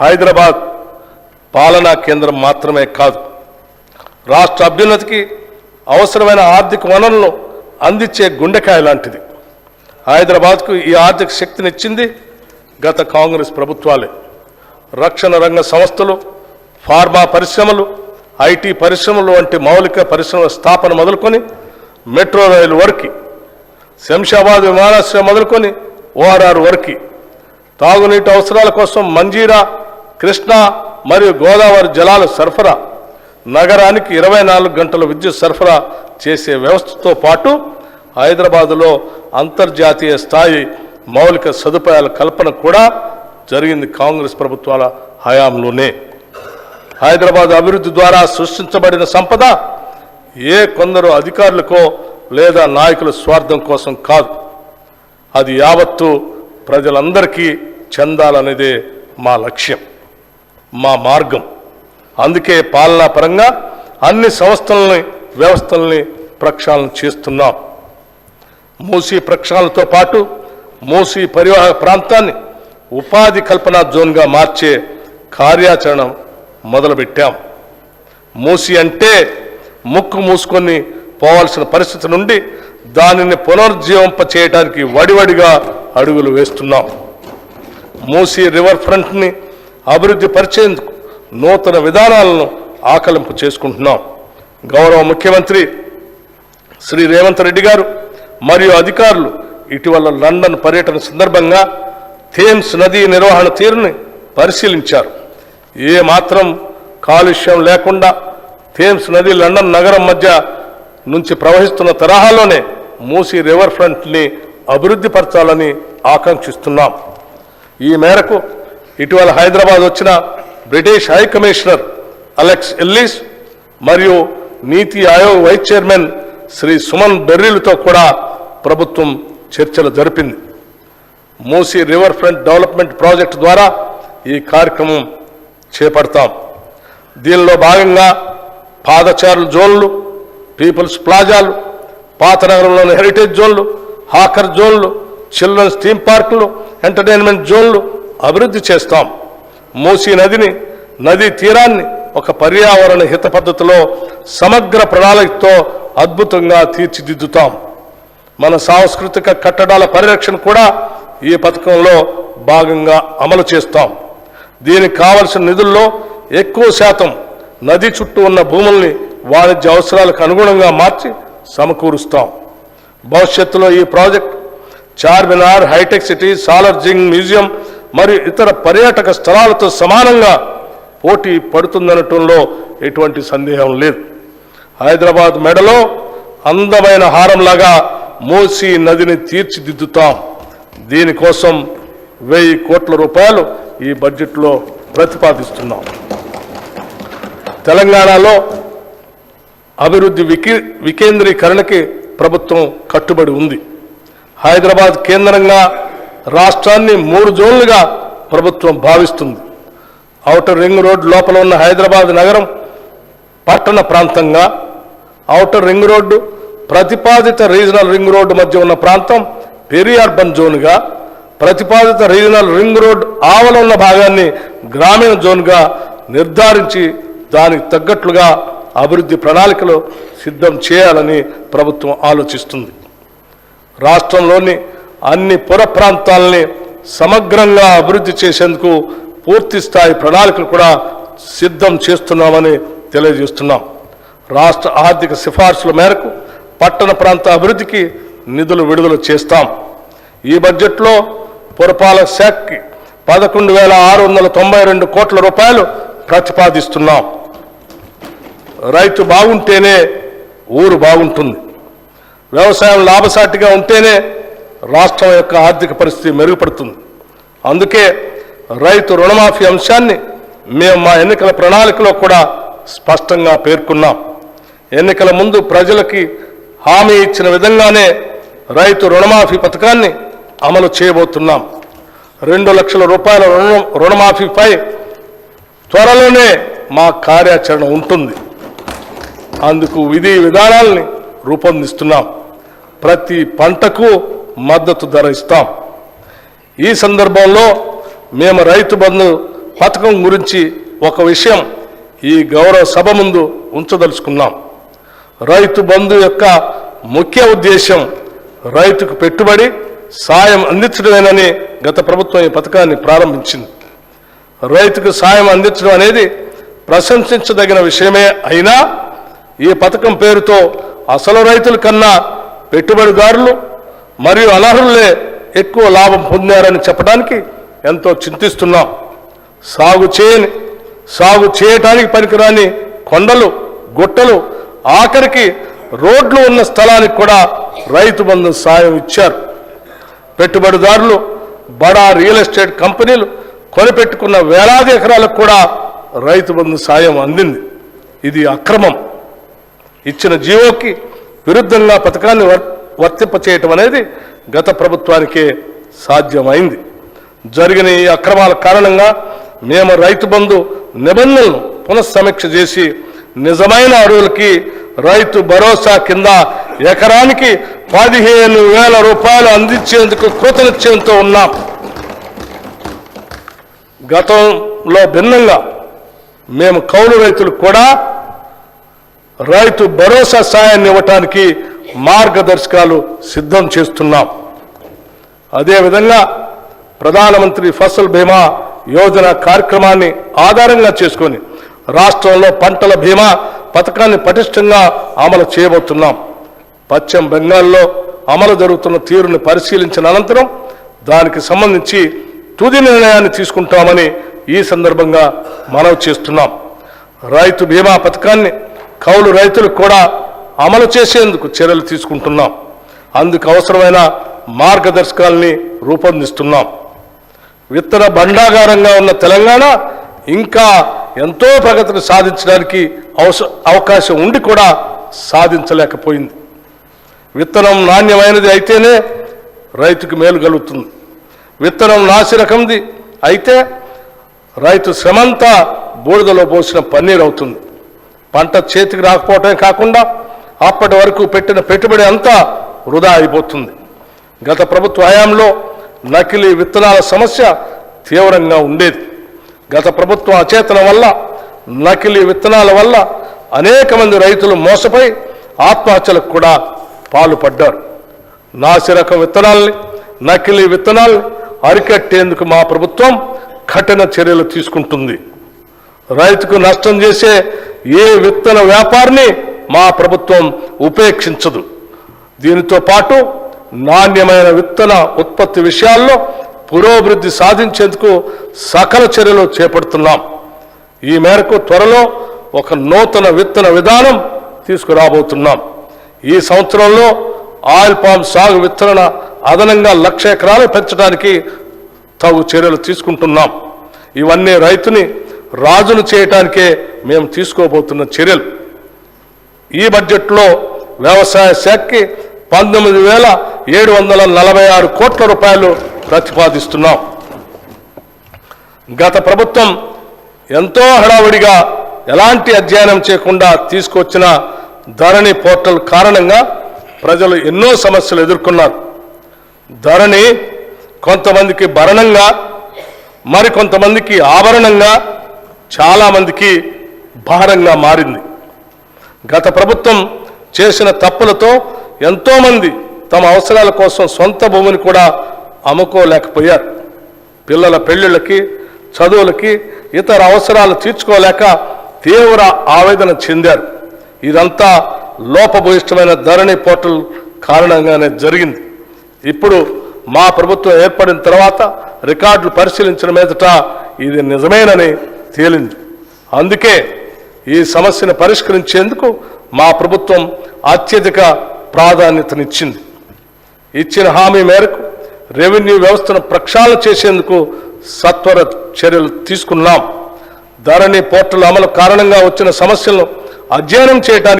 హైదరాబాద్ పాలనా కేంద్రం మాత్రమే కాదు. రాష్ట్ర అభ్యున్నతికి అవసరమైన ఆర్థిక వనరులను అందించే గుండెకాయ లాంటిది. హైదరాబాద్కు ఈ ఆర్థిక శక్తినిచ్చింది గత కాంగ్రెస్ ప్రభుత్వాలే. రక్షణ రంగ సంస్థలు ఫార్మా పరిశ్రమలు ఐటీ పరిశ్రమలు వంటి మౌలిక పరిశ్రమల స్థాపన మొదలుకొని మెట్రో రైలు వరకు శంషాబాద్ విమానాశ్రయం మొదలుకొని ఓఆర్ఆర్ వరకు తాగునీటి అవసరాల కోసం మంజీరా కృష్ణా మరియు గోదావరి జలాల సరఫరా నగరానికి ఇరవై నాలుగు గంటల విద్యుత్ సరఫరా చేసే వ్యవస్థతో పాటు హైదరాబాదులో అంతర్జాతీయ స్థాయి మౌలిక సదుపాయాల కల్పన కూడా జరిగింది కాంగ్రెస్ ప్రభుత్వాల హయాంలోనే. హైదరాబాద్ అభివృద్ధి ద్వారా సృష్టించబడిన సంపద ఏ కొందరు అధికారులకో లేదా నాయకుల స్వార్థం కోసం కాదు. అది యావత్తు ప్రజలందరికీ చెందాలనేదే మా లక్ష్యం మా మార్గం. అందుకే పాలనా పరంగా అన్ని సంస్థలని వ్యవస్థల్ని ప్రక్షాళన చేస్తున్నాం. మూసీ ప్రక్షాళనతో పాటు మూసీ పరివాహక ప్రాంతాన్ని ఉపాధి కల్పన జోన్గా మార్చే కార్యాచరణ మొదలుపెట్టాం. మూసి అంటే ముక్కు మూసుకొని పోవాల్సిన పరిస్థితి నుండి దానిని పునరుజ్జీవింప చేయడానికి వడివడిగా అడుగులు వేస్తున్నాం. మూసీ రివర్ ఫ్రంట్ని అభివృద్ధి పరిచేందుకు నూతన విధానాలను ఆకలింపు చేసుకుంటున్నాం. గౌరవ ముఖ్యమంత్రి శ్రీ రేవంత్ రెడ్డి గారు మరియు అధికారులు ఇటీవల లండన్ పర్యటన సందర్భంగా థేమ్స్ నదీ నిర్వహణ తీరుని పరిశీలించారు. ఏ మాత్రం కాలుష్యం లేకుండా థేమ్స్ నది లండన్ నగరం మధ్య నుంచి ప్రవహిస్తున్న తరహాలోనే మూసీ రివర్ ఫ్రంట్ని అభివృద్ధి పరచాలని ఆకాంక్షిస్తున్నాం. ఈ మేరకు ఇటీవల హైదరాబాద్ వచ్చిన British high commissioner Alex Ellis మరియు నీతి ఆయోగ్ వైస్ చైర్మన్ శ్రీ సుమన్ బెర్రీలతో కూడా ప్రభుత్వం చర్చలు జరిపింది. Musi river front development project ద్వారా ఈ కార్యక్రమం చేపడతాం. దీనిలో భాగంగా పాదచారుల జోన్లు పీపుల్స్ ప్లాజాలు పాత నగరంలోని హెరిటేజ్ జోన్లు హాకర్ జోన్లు చిల్డ్రన్స్ థీమ్ పార్కులు ఎంటర్టైన్మెంట్ జోన్లు అభివృద్ధి చేస్తాం. మూసీ నదిని నదీ తీరాన్ని ఒక పర్యావరణ హిత పద్ధతిలో సమగ్ర ప్రణాళికతో అద్భుతంగా తీర్చిదిద్దుతాం. మన సాంస్కృతిక కట్టడాల పరిరక్షణ కూడా ఈ పథకంలో భాగంగా అమలు చేస్తాం. దీనికి కావలసిన నిధుల్లో ఎక్కువ శాతం నది చుట్టూ ఉన్న భూముల్ని వాణిజ్య అవసరాలకు అనుగుణంగా మార్చి సమకూరుస్తాం. భవిష్యత్తులో ఈ project Charminar hitech city Salarjung museum మరియు ఇతర పర్యాటక స్థలాలతో సమానంగా పోటీ పడుతుందనటంలో ఎటువంటి సందేహం లేదు. హైదరాబాద్ మెడలో అందమైన హారంలాగా మూసీ నదిని తీర్చిదిద్దుతాం. దీనికోసం వెయ్యి కోట్ల రూపాయలు ఈ బడ్జెట్లో ప్రతిపాదిస్తున్నాం. తెలంగాణలో అభివృద్ధి వికి వికేంద్రీకరణకి ప్రభుత్వం కట్టుబడి ఉంది. హైదరాబాద్ కేంద్రంగా రాష్ట్రాన్ని మూడు జోన్లుగా ప్రభుత్వం భావిస్తుంది. ఔటర్ రింగ్ రోడ్ లోపల ఉన్న హైదరాబాద్ నగరం పట్టణ ప్రాంతంగా ఔటర్ రింగ్ రోడ్డు ప్రతిపాదిత రీజనల్ రింగ్ రోడ్డు మధ్య ఉన్న ప్రాంతం పెరి అర్బన్ జోన్గా ప్రతిపాదిత రీజనల్ రింగ్ రోడ్ ఆవల ఉన్న భాగాన్ని గ్రామీణ జోన్గా నిర్ధారించి దానికి తగ్గట్లుగా అభివృద్ధి ప్రణాళికలు సిద్ధం చేయాలని ప్రభుత్వం ఆలోచిస్తుంది. రాష్ట్రంలోని అన్ని పుర ప్రాంతాలని సమగ్రంగా అభివృద్ధి చేసేందుకు పూర్తి స్థాయి ప్రణాళికలు కూడా సిద్ధం చేస్తున్నామని తెలియజేస్తున్నాం. రాష్ట్ర ఆర్థిక సిఫార్సుల మేరకు పట్టణ ప్రాంత అభివృద్ధికి నిధులు విడుదల చేస్తాం. ఈ బడ్జెట్లో పురపాలక శాఖకి పదకొండు వేల ఆరు వందల తొంభై రెండు కోట్ల రూపాయలు ప్రతిపాదిస్తున్నాం. రైతు బాగుంటేనే ఊరు బాగుంటుంది. వ్యవసాయం లాభసాటిగా ఉంటేనే రాష్ట్రం యొక్క ఆర్థిక పరిస్థితి మెరుగుపడుతుంది. అందుకే రైతు రుణమాఫీ అంశాన్ని మేము మా ఎన్నికల ప్రణాళికలో కూడా స్పష్టంగా పేర్కొన్నాం. ఎన్నికల ముందు ప్రజలకి హామీ ఇచ్చిన విధంగానే రైతు రుణమాఫీ పథకాన్ని అమలు చేయబోతున్నాం. రెండు లక్షల రూపాయల రుణ రుణమాఫీపై త్వరలోనే మా కార్యాచరణ ఉంటుంది. అందుకు విధి విధానాల్ని రూపొందిస్తున్నాం. ప్రతి పంటకు మద్దతు ధర ఇస్తాం ఈ సందర్భంలో మేము రైతు బంధు పథకం గురించి ఒక విషయం ఈ గౌరవ సభ ముందు ఉంచదలుచుకున్నాం. రైతు బంధు యొక్క ముఖ్య ఉద్దేశం రైతుకు పెట్టుబడి సాయం అందించడమేనని గత ప్రభుత్వం ఈ పథకాన్ని ప్రారంభించింది. రైతుకు సాయం అందించడం అనేది ప్రశంసించదగిన విషయమే అయినా ఈ పథకం పేరుతో అసలు రైతుల కన్నా పెట్టుబడిదారులు మరియు అనర్హులే ఎక్కువ లాభం పొందారని చెప్పడానికి ఎంతో చింతిస్తున్నాం. సాగు చేయని సాగు చేయటానికి పనికిరాని కొండలు గుట్టలు ఆఖరికి రోడ్లు ఉన్న స్థలానికి కూడా రైతు బంధు సాయం ఇచ్చారు. పెట్టుబడిదారులు బడా రియల్ ఎస్టేట్ కంపెనీలు కొనిపెట్టుకున్న వేలాది ఎకరాలకు కూడా రైతు బంధు సాయం అందింది. ఇది అక్రమం. ఇచ్చిన జీవోకి విరుద్ధంగా పథకాన్ని వర్ వర్తింపచేయటం అనేది గత ప్రభుత్వానికే సాధ్యమైంది. జరిగిన ఈ అక్రమాల కారణంగా మేము రైతు బంధు నిబంధనలను పునఃసమీక్ష చేసి నిజమైన అరువులకి రైతు భరోసా కింద ఎకరానికి పదిహేను వేల రూపాయలు అందించేందుకు కృతనిశ్చయంతో ఉన్నాం. గతంలో భిన్నంగా మేము కౌలు రైతులు కూడా రైతు భరోసా సాయాన్ని ఇవ్వటానికి మార్గదర్శకాలు సిద్ధం చేస్తున్నాం. అదేవిధంగా ప్రధానమంత్రి ఫసల్ బీమా యోజన కార్యక్రమాన్ని ఆధారంగా చేసుకొని రాష్ట్రంలో పంటల బీమా పథకాన్ని పటిష్టంగా అమలు చేయబోతున్నాం. పశ్చిమ బెంగాల్లో అమలు జరుగుతున్న తీరును పరిశీలించిన అనంతరం దానికి సంబంధించి తుది నిర్ణయాన్ని తీసుకుంటామని ఈ సందర్భంగా మనవి చేస్తున్నాం. రైతు బీమా పథకాన్ని కౌలు రైతులకు కూడా అమలు చేసేందుకు చర్యలు తీసుకుంటున్నాం. అందుకు అవసరమైన మార్గదర్శకాల్ని రూపొందిస్తున్నాం. విత్తన భండాగారంగా ఉన్న తెలంగాణ ఇంకా ఎంతో ప్రగతిని సాధించడానికి అవస అవకాశం ఉండి కూడా సాధించలేకపోయింది. విత్తనం నాణ్యమైనది అయితేనే రైతుకు మేలు కలుగుతుంది. విత్తనం నాసిరకంది అయితే రైతు శ్రమంతా బూడిదలో పోసిన పన్నీరు అవుతుంది పంట చేతికి రాకపోవటమే కాకుండా అప్పటి వరకు పెట్టిన పెట్టుబడి అంతా వృధా అయిపోతుంది. గత ప్రభుత్వ హయాంలో నకిలీ విత్తనాల సమస్య తీవ్రంగా ఉండేది. గత ప్రభుత్వం అచేతన వల్ల నకిలీ విత్తనాల వల్ల అనేక మంది రైతులు మోసపై ఆత్మహత్యలకు కూడా పాల్పడ్డారు. నాసిరకం విత్తనాల్ని నకిలీ విత్తనాల్ని అరికట్టేందుకు మా ప్రభుత్వం కఠిన చర్యలు తీసుకుంటుంది. రైతుకు నష్టం చేసే ఏ విత్తన వ్యాపారిని మా ప్రభుత్వం ఉపేక్షించదు. దీనితో పాటు నాణ్యమైన విత్తన ఉత్పత్తి విషయాల్లో పురోభివృద్ధి సాధించేందుకు సకల చర్యలు చేపడుతున్నాం. ఈ మేరకు త్వరలో ఒక నూతన విత్తన విధానం తీసుకురాబోతున్నాం. ఈ సంవత్సరంలో ఆయిల్ పామ్ సాగు విత్తన అదనంగా లక్ష ఎకరాలు పెంచడానికి తగు చర్యలు తీసుకుంటున్నాం. ఇవన్నీ రైతుని రాజును చేయటానికే మేము తీసుకోబోతున్న చర్యలు. ఈ బడ్జెట్లో వ్యవసాయ శాఖకి పంతొమ్మిది వేల ఏడు వందల నలభై ఆరు కోట్ల రూపాయలు ప్రతిపాదిస్తున్నాం. గత ప్రభుత్వం ఎంతో హడావుడిగా ఎలాంటి అధ్యయనం చేయకుండా తీసుకొచ్చిన ధరణి పోర్టల్ కారణంగా ప్రజలు ఎన్నో సమస్యలు ఎదుర్కొన్నారు. ధరణి కొంతమందికి భరణంగా మరికొంతమందికి ఆభరణంగా చాలామందికి భారంగా మారింది. గత ప్రభుత్వం చేసిన తప్పులతో ఎంతోమంది తమ అవసరాల కోసం సొంత భూమిని కూడా అమ్ముకోలేకపోయారు. పిల్లల పెళ్ళిళ్ళకి చదువులకి ఇతర అవసరాలు తీర్చుకోలేక తీవ్ర ఆవేదన చెందారు. ఇదంతా లోపభూయిష్టమైన ధరణి పోర్టల్ కారణంగానే జరిగింది. ఇప్పుడు మా ప్రభుత్వం ఏర్పడిన తర్వాత రికార్డులు పరిశీలించిన మీదట ఇది నిజమేనని తేలింది. అందుకే ఈ సమస్యను పరిష్కరించేందుకు మా ప్రభుత్వం అత్యధిక ప్రాధాన్యతనిచ్చింది. ఇచ్చిన హామీ మేరకు రెవెన్యూ వ్యవస్థను ప్రక్షాళన చేసేందుకు సత్వర చర్యలు తీసుకున్నాం. ధరణి పోర్టల్ అమలు కారణంగా వచ్చిన సమస్యలను అధ్యయనం చేయడానికి